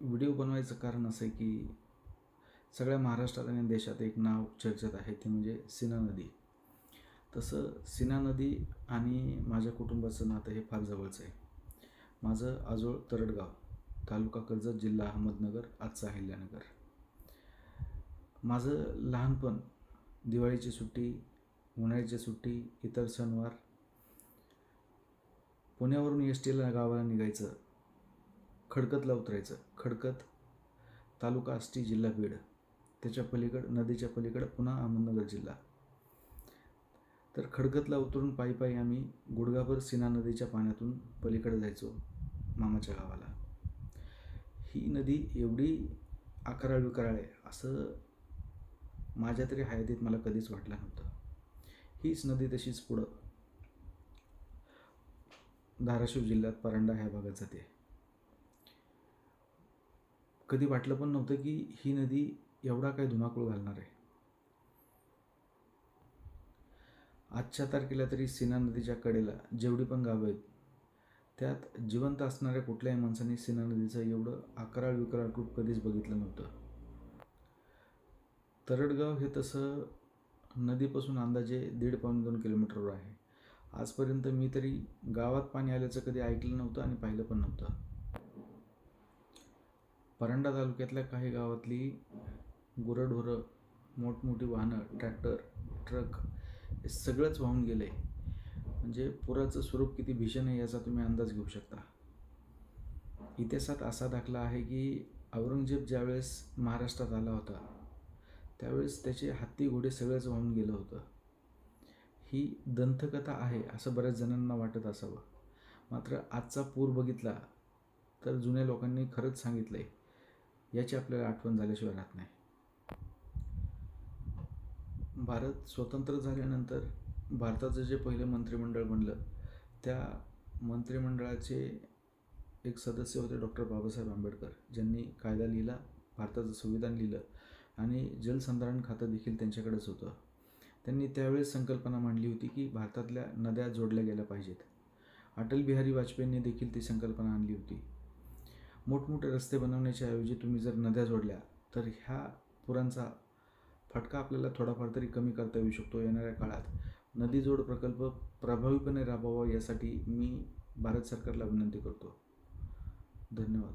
Video बनवायचं कारण असं आहे की सगळ्या महाराष्ट्रात आणि देशात एक नाव चर्चेत आहे ते म्हणजे सिना नदी. तसं सीना नदी आणि माझ्या कुटुंबाचं नातं हे फार जवळचं आहे. माझं आजोळ तरडगाव तालुका कर्जत जिल्हा अहमदनगर आजचा अहिल्यानगर. माझं लहानपण दिवाळीची सुट्टी उन्हाळ्याची सुट्टी इतर सणवार पुण्यावरून एस टीला गावाला निघायचं खडकतला उतरायचं. खडकत तालुका आष्टी जिल्हा बीड. त्याच्या पलीकडं नदीच्या पलीकडं पुन्हा अहमदनगर जिल्हा. तर खडकतला उतरून पायी पायी आम्ही गुडगाभर सीना नदीच्या पाण्यातून पलीकडे जायचो मामाच्या गावाला. ही नदी एवढी अकराळ विकराळ आहे असं माझ्या तरी हयातीत मला कधीच वाटलं नव्हतं. हीच नदी तशीच पुढं धाराशिव जिल्ह्यात परांडा ह्या भागात जाते. कधी वाटलं पण नव्हतं की ही नदी एवढा काय धुमाकूळ घालणार आहे. आजच्या तारखेला तरी सीना नदीच्या कडेला जेवढी पण गावं आहेत त्यात जिवंत असणाऱ्या कुठल्याही माणसाने सीना नदीचं एवढं अकराळ विकराळ रूप कधीच बघितलं नव्हतं. तरडगाव हे तसं नदीपासून अंदाजे दीड पाऊण दोन किलोमीटरवर आहे. आजपर्यंत मी तरी गावात पाणी आल्याचं कधी ऐकलं नव्हतं आणि पाहिलं पण नव्हतं. परांडा तालुक्यातल्या काही गावातली गुरंढोरं मोठमोठी वाहनं ट्रॅक्टर ट्रक हे सगळंच वाहून गेलं. आहे म्हणजे पुराचं स्वरूप किती भीषण आहे याचा तुम्ही अंदाज घेऊ शकता. इतिहासात असा दाखला आहे की औरंगजेब ज्यावेळेस महाराष्ट्रात आला होता त्यावेळेस त्याचे हत्ती घोडे सगळंच वाहून गेलं होतं. ही दंतकथा आहे असं बऱ्याच जणांना वाटत असावं. मात्र आजचा पूर बघितला तर जुन्या लोकांनी खरंच सांगितलं आहे याची आपल्याला आठवण झाल्याशिवाय राहत नाही. भारत स्वतंत्र झाल्यानंतर भारताचं जे पहिलं मंत्रिमंडळ बनलं त्या मंत्रिमंडळाचे एक सदस्य होते डॉक्टर बाबासाहेब आंबेडकर. ज्यांनी कायदा लिहिला भारताचं संविधान लिहिलं आणि जलसंधारण खातं देखील त्यांच्याकडेच होतं. त्यांनी त्यावेळेस संकल्पना मांडली होती की भारतातल्या नद्या जोडल्या गेल्या पाहिजेत. अटल बिहारी वाजपेयींनी देखील ती संकल्पना आणली होती. मोठमोठे रस्ते बनवण्याच्या ऐवजी तुम्ही जर नद्या जोडल्या तर ह्या पुरांचा फटका आपल्याला थोडाफार तरी कमी करता येऊ शकतो येणाऱ्या काळात. नदी जोड प्रकल्प प्रभावीपणे राबवावा यासाठी मी भारत सरकारला विनंती करतो. धन्यवाद.